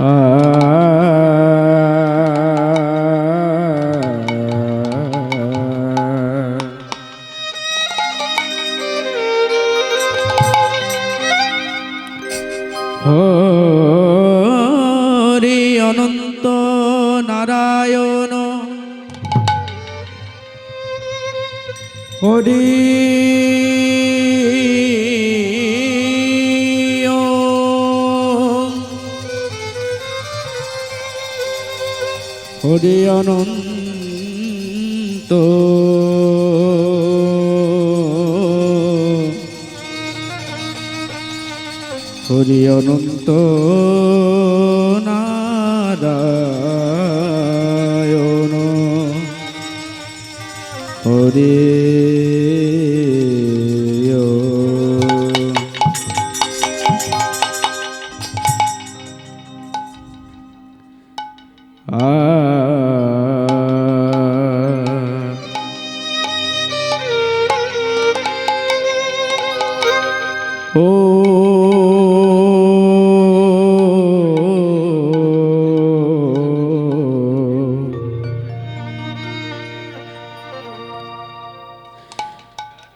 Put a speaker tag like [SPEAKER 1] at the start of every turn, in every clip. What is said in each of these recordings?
[SPEAKER 1] হরি হরি অনন্ত। হরি অনন্ত নারায়ণ। হরি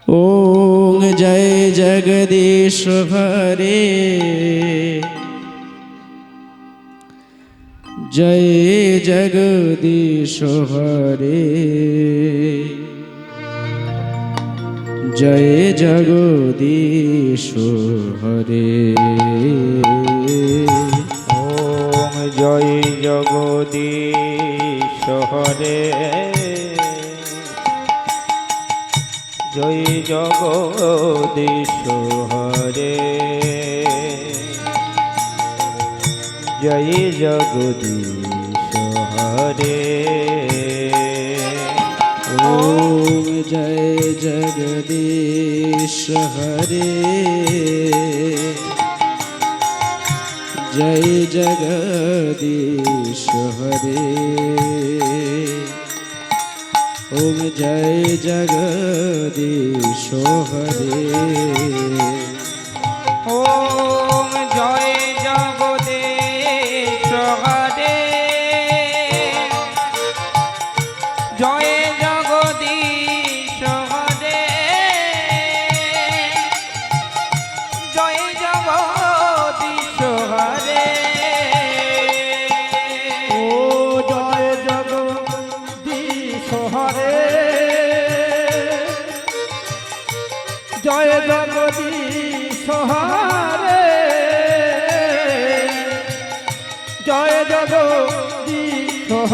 [SPEAKER 1] ওং জয় জগদীশ হরে জয় জগদীশ হরে জয় জগদীশ হরে
[SPEAKER 2] জয় জগদীশ হরে। জয় জগদীশ হরে।
[SPEAKER 1] ওম জয় জগদীশ হরে। জয় জগদীশ হরে। ওম জয় জগদীশ হরে।
[SPEAKER 2] ওম জয়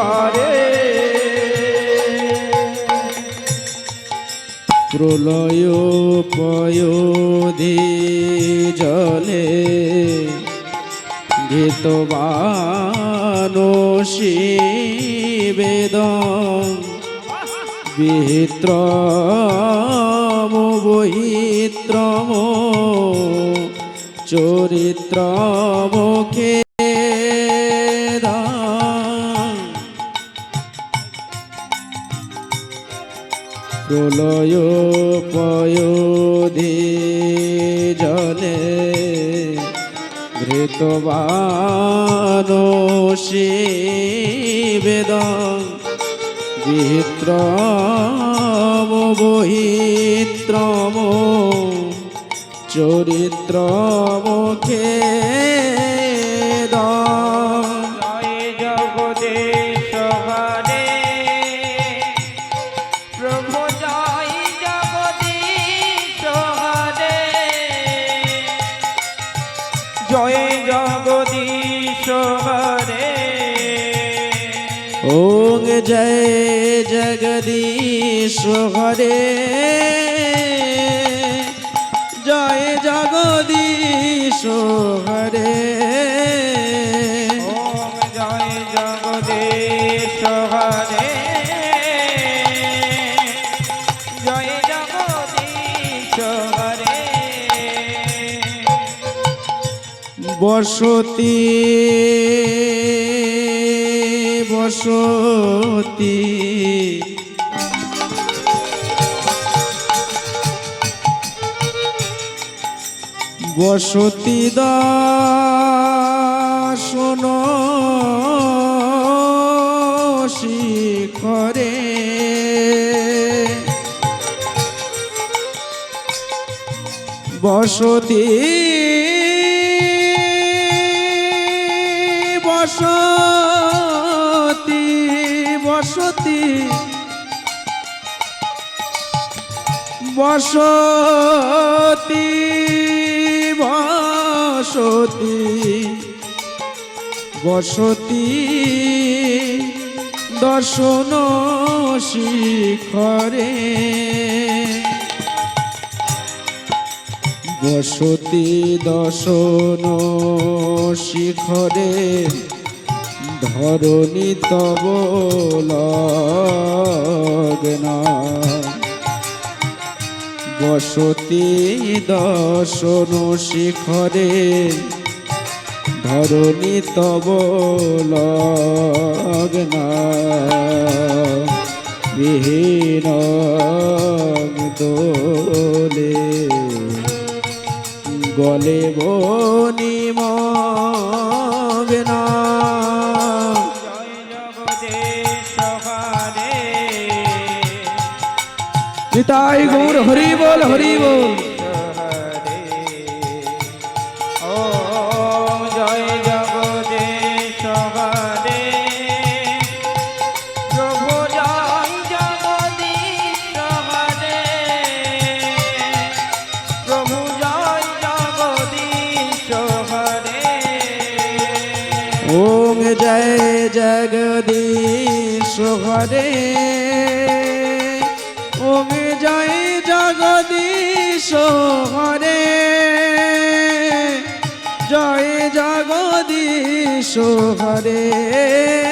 [SPEAKER 2] হরে
[SPEAKER 1] প্রলয় পয়োধি জলে ঘিতবানসি বেদম বিহিত্রম বহিত্রম চরিত্রম প্রলয় পয়োধি জলে ঘৃতবানসি বেদ বিহিত্রম বহিত্রম চরিত্রম
[SPEAKER 2] জয় জগদীশ হরে জয় জগদীশ হরে ওম জয় জগদীশ হরে জয় জগদীশ হরে
[SPEAKER 1] বসতি বসতি। বসতি দাসন শিখরে। বসতি বসতি বসতি বসতি বসতি দর্শন শিখরে। বসতি দর্শন শিখরে। ধরণী তব লগ্না। বসতি দর্শন শিখরে ধরণী তব লগ্না। বিহীন দোলে গলে বনি নিতাই গৌর হরি বল হরি বল
[SPEAKER 2] হরে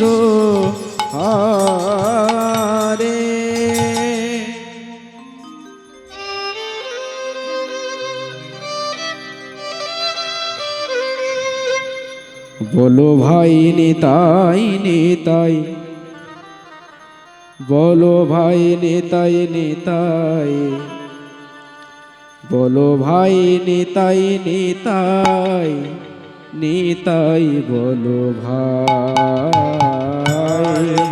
[SPEAKER 2] জগদীশ হরে
[SPEAKER 1] বলো ভাই নিতাই নিতাই বলো ভাই নিতাই নিতাই বলো ভাই নিতাই নিতাই নিতাই বলো ভাই।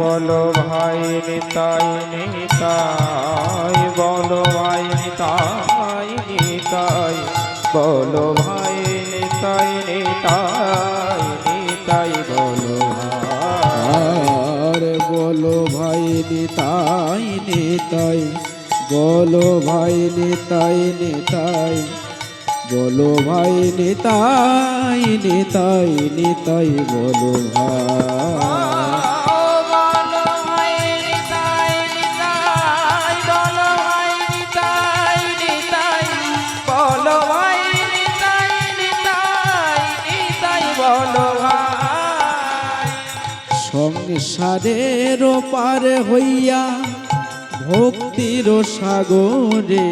[SPEAKER 2] বলো ভাই নিতাই নিতাই বলো ভাই নিতাই নিতাই বলো ভাই নিতাই নিতাই নিতাই বলো
[SPEAKER 1] আর বলো ভাই নিতাই নিতাই বলো ভাই নিতাই নিতাই বলো ভাই নিতাই নিতাই নিতাই বলো ভাই। সংসারের পার হইয়া ভক্তির সাগরে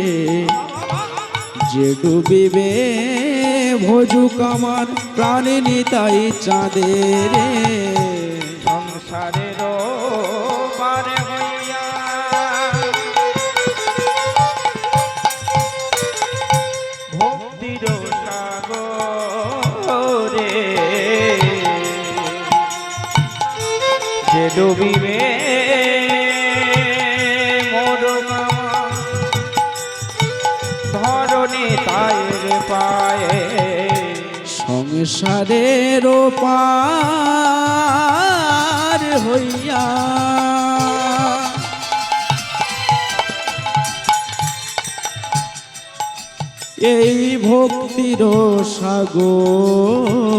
[SPEAKER 1] যে ডুবিবে ভজুক আমার প্রাণ নিতাই চাঁদের।
[SPEAKER 2] সংসারের ভক্তির সাগরে যে ডুবিবে ধরণী তাইর পায়ে
[SPEAKER 1] সংসারের পার হইয়া এই ভক্তির সাগরে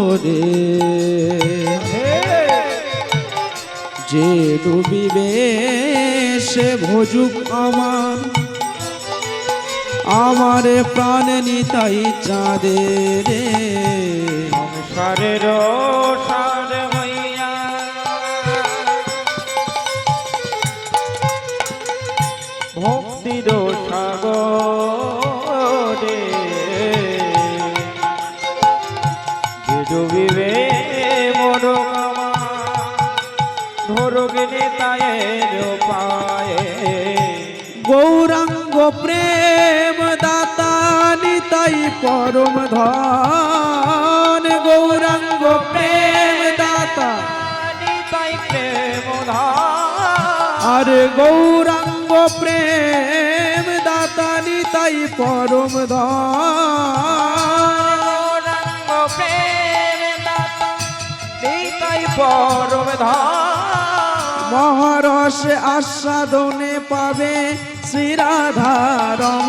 [SPEAKER 1] যে ডুবিবে সে ভজুক আমার। আমার প্রাণ নিতাই চাঁদের
[SPEAKER 2] সংসারের
[SPEAKER 1] পরম ধন, গৌরাঙ্গ প্রেম দাতা।
[SPEAKER 2] নিতাই প্রেম
[SPEAKER 1] আর গৌরাঙ্গ প্রেম দাতা নিতাই পরম ধন।
[SPEAKER 2] প্রেম দাতা নিতাই পরম ধার
[SPEAKER 1] মহারস আস্বাদনে পাবে শ্রীরাধারম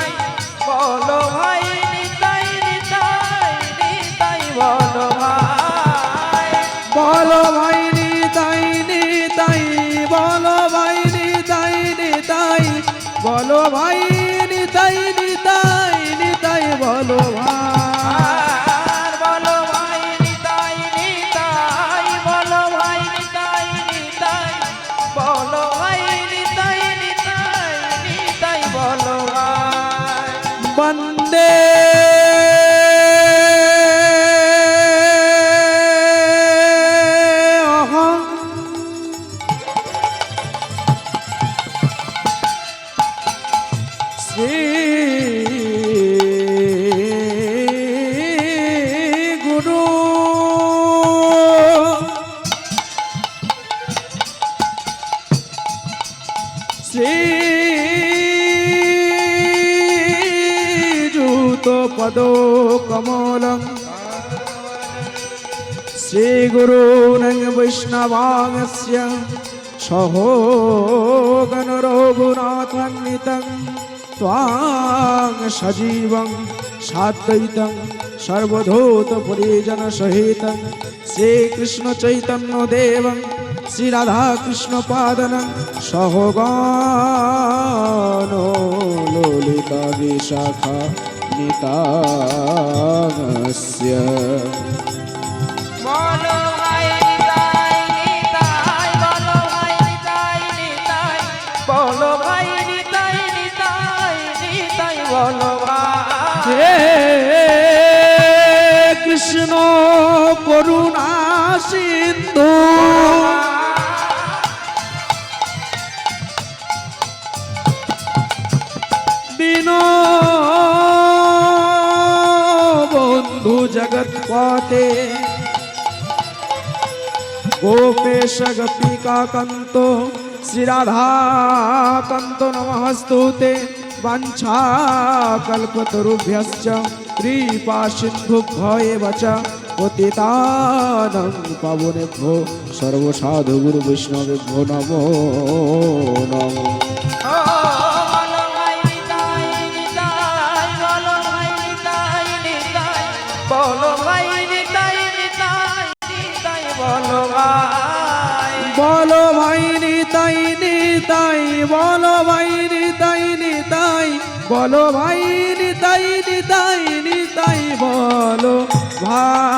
[SPEAKER 1] বন্দে অহং। শ্রী গুরু শ্রীযুত পদ কমলং শ্রীগুরূণং বৈষ্ণবাংস্য সহোগণ রঘুনাথান্বিতং ত্বাং সজীবং সাদ্বৈতং সর্বধূত कितामस्य গোপিকাকান্ত শ্রীরাধাকান্ত নমস্তুতে বাঞ্ছাকল্পতরুভ্যশ্চ কৃপা সিন্ধুভ্য এব চ পতিতানং পাবনেভ্যো সর্বসাধু গুরু বৈষ্ণবেভ্যো নমো নমো বলো ভাই নিতাই নিতাই নিতাই বলো ভাই।